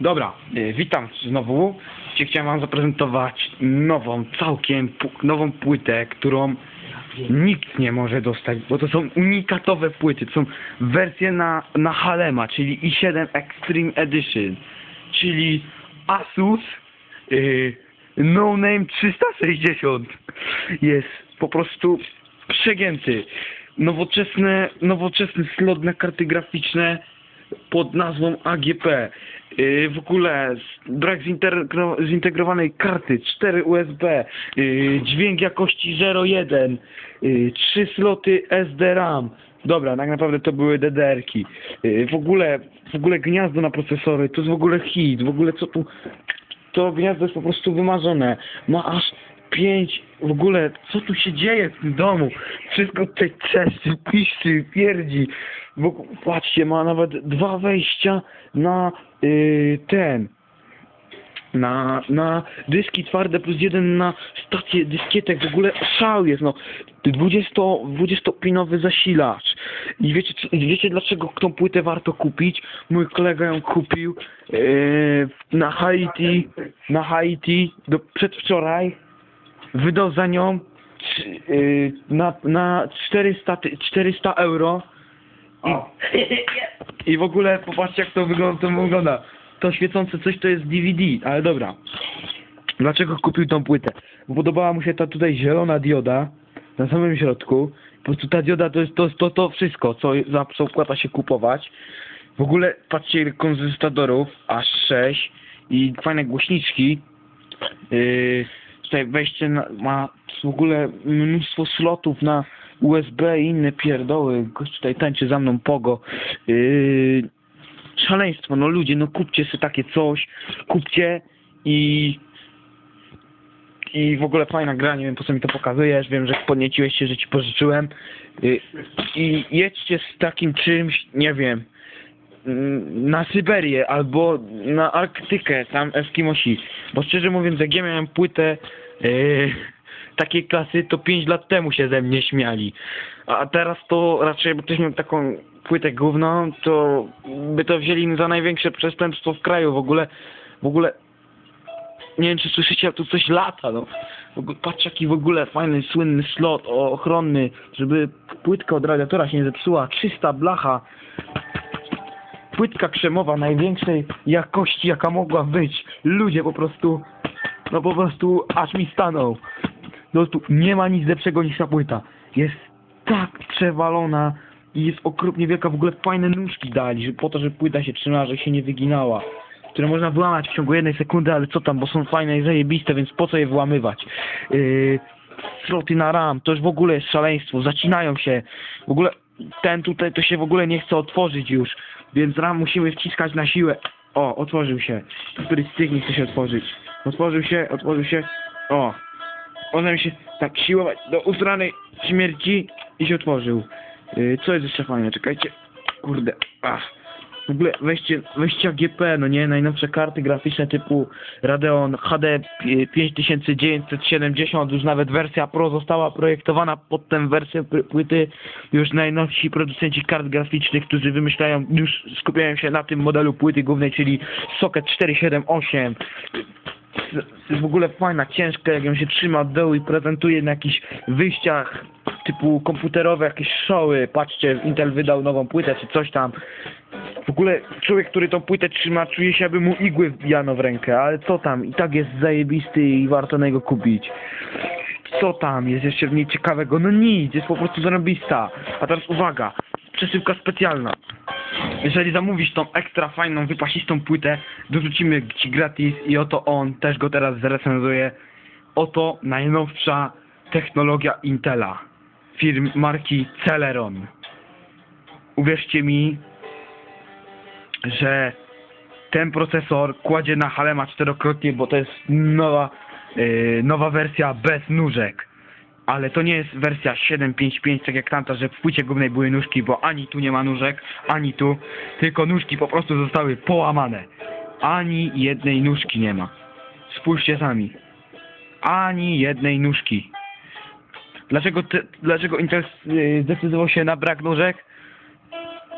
Dobra, y, witam znowu. Chciałem wam zaprezentować nową, całkiem nową płytę, którą nikt nie może dostać, bo to są unikatowe płyty, to są wersje na, na Halema, czyli i7 Extreme Edition, czyli Asus y, No Name 360 jest po prostu przegięty. Nowoczesne, nowoczesne slot na karty graficzne pod nazwą AGP. Yy, w ogóle brak zintegro, zintegrowanej karty, 4 USB, yy, dźwięk jakości 0.1, yy, 3 sloty SD-RAM. Dobra, tak naprawdę to były DDR-ki. W ogóle, w ogóle gniazdo na procesory, to jest w ogóle hit, w ogóle co tu... To gniazdo jest po prostu wymarzone. Ma aż pięć, w ogóle, co tu się dzieje w tym domu? Wszystko tutaj trzeszczy, piszczy, pierdzi. Ogóle, patrzcie, ma nawet dwa wejścia na yy, ten, na, na dyski twarde plus jeden na stację dyskietek. W ogóle szał jest, no. 20, 20-pinowy zasilacz. I wiecie, wiecie dlaczego tą płytę warto kupić? Mój kolega ją kupił yy, na Haiti, na Haiti do, przedwczoraj. Wydał za nią yy, na, na 400, ty- 400 euro. I, I w ogóle popatrzcie jak to wygląda, to wygląda. To świecące coś to jest DVD, ale dobra. Dlaczego kupił tą płytę? Bo podobała mu się ta tutaj zielona dioda na samym środku. Po prostu ta dioda to jest to, to, to wszystko, co za co opłaca się kupować. W ogóle patrzcie ile kondensatorów, aż 6 i fajne głośniczki. Yy, tutaj wejście na, ma w ogóle mnóstwo slotów na USB i inne pierdoły. Gość tutaj tańczy za mną pogo. Yy, szaleństwo, no ludzie, no kupcie sobie takie coś, kupcie i i w ogóle fajna gra, nie wiem po co mi to pokazujesz, wiem, że podnieciłeś się, że ci pożyczyłem Y, i jedźcie z takim czymś, nie wiem na Syberię albo na Arktykę, tam Eskimosi, bo szczerze mówiąc jak ja miałem płytę yy, takiej klasy, to 5 lat temu się ze mnie śmiali, a teraz to raczej, bo ktoś miał taką płytę główną, to by to wzięli za największe przestępstwo w kraju, w ogóle w ogóle nie wiem czy słyszycie, ale tu coś lata, no. Ogóle, patrz jaki w ogóle fajny, słynny slot ochronny, żeby płytka od radiatora się nie zepsuła, czysta blacha. Płytka krzemowa największej jakości jaka mogła być. Ludzie po prostu, no po prostu aż mi stanął. No tu nie ma nic lepszego niż ta płyta. Jest tak przewalona i jest okropnie wielka, w ogóle fajne nóżki dali, że po to, żeby płyta się trzymała, że się nie wyginała które można wyłamać w ciągu jednej sekundy, ale co tam, bo są fajne i zajebiste, więc po co je wyłamywać? Yy, sloty na RAM, to już w ogóle jest szaleństwo, zacinają się, w ogóle ten tutaj to się w ogóle nie chce otworzyć już, więc RAM musimy wciskać na siłę. O, otworzył się. Tych nie chce się otworzyć. Otworzył się, otworzył się. O, on się tak siłować do usranej śmierci i się otworzył. Yy, co jest jeszcze fajne? Czekajcie. Kurde. Ach. W ogóle weźcie, weźcie GP, no nie, najnowsze karty graficzne typu Radeon HD 5970, już nawet wersja Pro została projektowana pod tę wersję płyty. Już najnowsi producenci kart graficznych, którzy wymyślają, już skupiają się na tym modelu płyty głównej, czyli Socket 478. Jest w ogóle fajna, ciężka, jak ją się trzyma od dołu i prezentuje na jakichś wyjściach typu komputerowe, jakieś showy. Patrzcie, Intel wydał nową płytę czy coś tam. W ogóle człowiek, który tą płytę trzyma, czuje się, jakby mu igły wbijano w rękę, ale co tam, i tak jest zajebisty i warto na niego kupić. Co tam jest jeszcze w niej ciekawego? No nic, jest po prostu zarobista. A teraz uwaga, przesyłka specjalna. Jeżeli zamówisz tą ekstra fajną, wypasistą płytę, dorzucimy ci gratis i oto on, też go teraz zrecenzuje. Oto najnowsza technologia Intela. Firm marki Celeron. Uwierzcie mi, że ten procesor kładzie na Halema czterokrotnie, bo to jest nowa, yy, nowa wersja bez nóżek. Ale to nie jest wersja 755, tak jak tamta, że w płycie głównej były nóżki, bo ani tu nie ma nóżek, ani tu, tylko nóżki po prostu zostały połamane. Ani jednej nóżki nie ma. Spójrzcie sami. Ani jednej nóżki. Dlaczego, te, dlaczego Intel yy, zdecydował się na brak nóżek?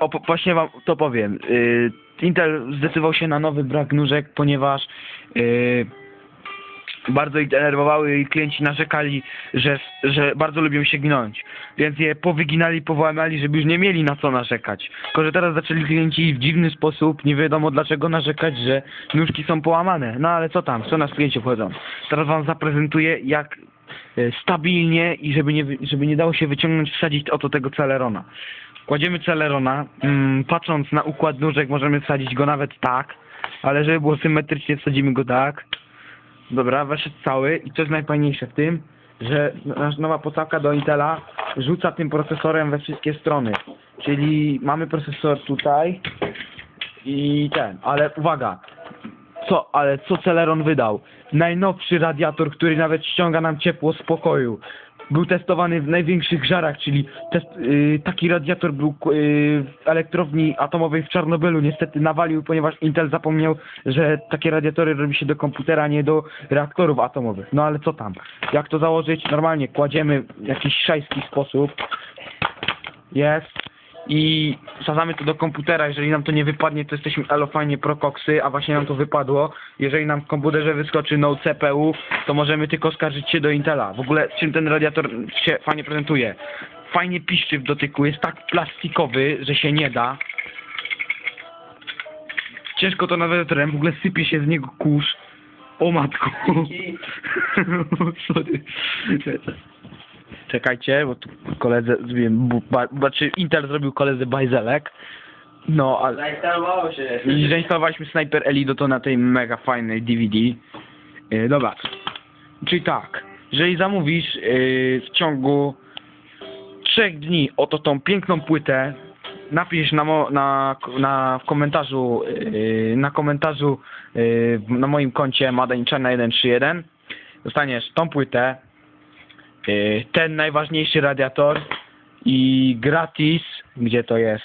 O, właśnie wam to powiem. Yy, Intel zdecydował się na nowy brak nóżek, ponieważ yy, bardzo ich denerwowały i klienci narzekali, że, że bardzo lubią się gnąć. Więc je powyginali, powyłamali, żeby już nie mieli na co narzekać. Tylko, że teraz zaczęli klienci w dziwny sposób, nie wiadomo dlaczego narzekać, że nóżki są połamane. No ale co tam, co nas klienci obchodzą. Teraz wam zaprezentuję, jak e, stabilnie i żeby nie, żeby nie dało się wyciągnąć, wsadzić oto tego celerona. Kładziemy celerona, mm, patrząc na układ nóżek możemy wsadzić go nawet tak, ale żeby było symetrycznie wsadzimy go tak. Dobra, weszedł cały i co jest najfajniejsze w tym, że nasza nowa podstawka do Intela rzuca tym procesorem we wszystkie strony. Czyli mamy procesor tutaj i ten, ale uwaga, co, ale co Celeron wydał? Najnowszy radiator, który nawet ściąga nam ciepło z pokoju. Był testowany w największych żarach, czyli test, yy, taki radiator był yy, w elektrowni atomowej w Czarnobylu. Niestety nawalił, ponieważ Intel zapomniał, że takie radiatory robi się do komputera, nie do reaktorów atomowych. No ale co tam? Jak to założyć? Normalnie kładziemy w jakiś szajski sposób. Jest. I wsadzamy to do komputera, jeżeli nam to nie wypadnie, to jesteśmy elofajnie prokoksy, a właśnie nam to wypadło. Jeżeli nam w komputerze wyskoczy no CPU, to możemy tylko skarżyć się do Intela. W ogóle czym ten radiator się fajnie prezentuje? Fajnie piszczy w dotyku, jest tak plastikowy, że się nie da. Ciężko to nawet radiatorem, w ogóle sypie się z niego kurz. O matku. Sorry. Czekajcie, bo tu koledze ba, znaczy Intel zrobił koledze bajzelek. No, ale... Zainstalowało się. I zainstalowaliśmy Sniper Elite to na tej mega fajnej DVD. Yy, dobra. Czyli tak, jeżeli zamówisz yy, w ciągu trzech dni oto tą piękną płytę, napisz na, mo, na, na w komentarzu yy, na komentarzu yy, na moim koncie Madaniczana 131 dostaniesz tą płytę, ten najważniejszy radiator i gratis, gdzie to jest?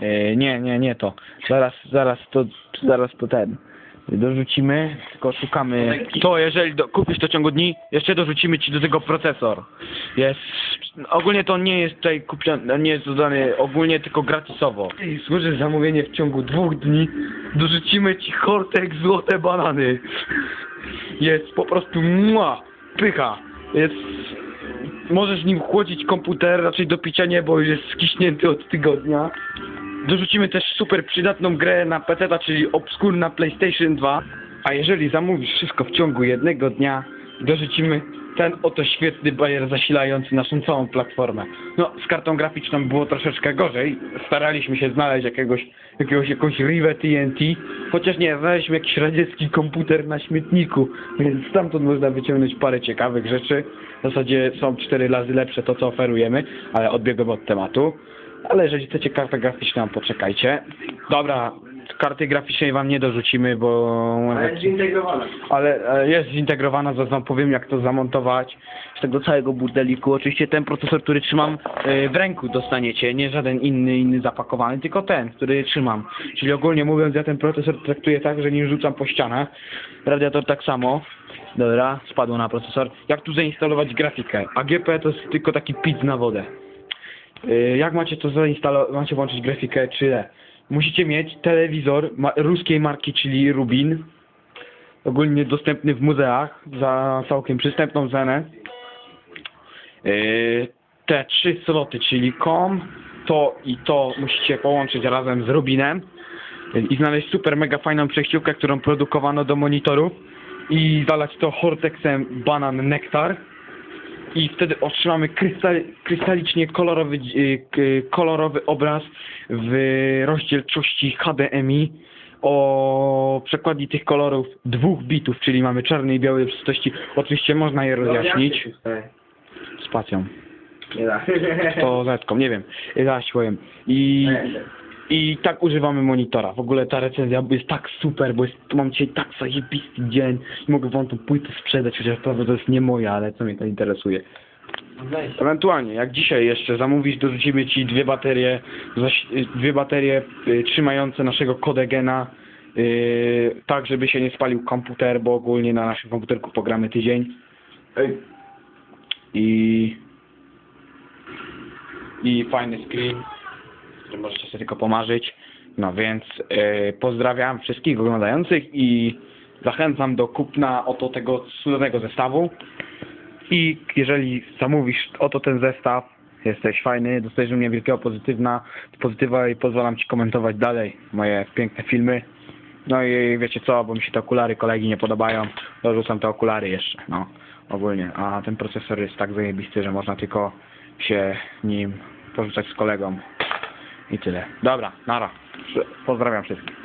Yy, nie, nie, nie to. Zaraz, zaraz to, zaraz to ten. Dorzucimy, tylko szukamy. To jeżeli do, kupisz to w ciągu dni, jeszcze dorzucimy ci do tego procesor. Jest. Ogólnie to nie jest tutaj kupiony, nie jest dodany ogólnie tylko gratisowo. I służy zamówienie w ciągu dwóch dni, dorzucimy ci Hortek złote banany. Jest po prostu mua, pycha. Jest możesz nim chłodzić komputer, raczej do picia nie, bo już jest skiśnięty od tygodnia. Dorzucimy też super przydatną grę na PC, czyli Obscure na PlayStation 2. A jeżeli zamówisz wszystko w ciągu jednego dnia, dorzucimy ten oto świetny bajer zasilający naszą całą platformę. No, z kartą graficzną było troszeczkę gorzej. Staraliśmy się znaleźć jakiegoś, jakiegoś jakąś Rive TNT, chociaż nie, znaleźliśmy jakiś radziecki komputer na śmietniku, więc stamtąd można wyciągnąć parę ciekawych rzeczy. W zasadzie są cztery razy lepsze to, co oferujemy, ale odbiegłem od tematu. Ale jeżeli chcecie kartę graficzną, poczekajcie. Dobra, karty graficznej wam nie dorzucimy, bo... Ale jest zintegrowana. Ale e, jest zintegrowana, zaraz wam powiem jak to zamontować z tego całego burdeliku. Oczywiście ten procesor, który trzymam e, w ręku dostaniecie, nie żaden inny, inny zapakowany, tylko ten, który trzymam. Czyli ogólnie mówiąc, ja ten procesor traktuję tak, że nim rzucam po ścianach. Radiator tak samo. Dobra, spadło na procesor. Jak tu zainstalować grafikę? AGP to jest tylko taki pizz na wodę. Y, Jak macie to zainstalować, macie włączyć grafikę 3D? Musicie mieć telewizor ma ruskiej marki, czyli Rubin. Ogólnie dostępny w muzeach za całkiem przystępną cenę. Y, Te trzy sloty, czyli COM, to i to musicie połączyć razem z Rubinem i znaleźć super mega fajną przejściówkę, którą produkowano do monitorów i zalać to Hortexem Banan Nectar i wtedy otrzymamy krystal, krystalicznie kolorowy, y, kolorowy obraz w rozdzielczości HDMI o przekładni tych kolorów dwóch bitów, czyli mamy czarny i biały w czystości. Oczywiście można je rozjaśnić spacją, Nie da. to zetką, nie wiem, powiem. I, I tak używamy monitora. W ogóle ta recenzja jest tak super, bo jest, mam dzisiaj tak zajebisty dzień i mogę wam tą płytę sprzedać, chociaż prawda to jest nie moja, ale co mnie to interesuje. Ewentualnie, jak dzisiaj jeszcze zamówisz, dorzucimy ci dwie baterie, zaś, dwie baterie y, trzymające naszego kodegena, y, tak żeby się nie spalił komputer, bo ogólnie na naszym komputerku pogramy tydzień. Ej. I i fajny screen, który możecie sobie tylko pomarzyć. No więc e, pozdrawiam wszystkich oglądających i zachęcam do kupna oto tego cudownego zestawu. I jeżeli zamówisz oto ten zestaw, jesteś fajny, dostajesz u mnie wielkiego pozytywna, pozytywa i pozwalam Ci komentować dalej moje piękne filmy. No i wiecie co, bo mi się te okulary kolegi nie podobają, dorzucam te okulary jeszcze, no ogólnie. A ten procesor jest tak zajebisty, że można tylko się nim porzucać z kolegą. I tyle. Dobra, nara. Pozdrawiam wszystkich.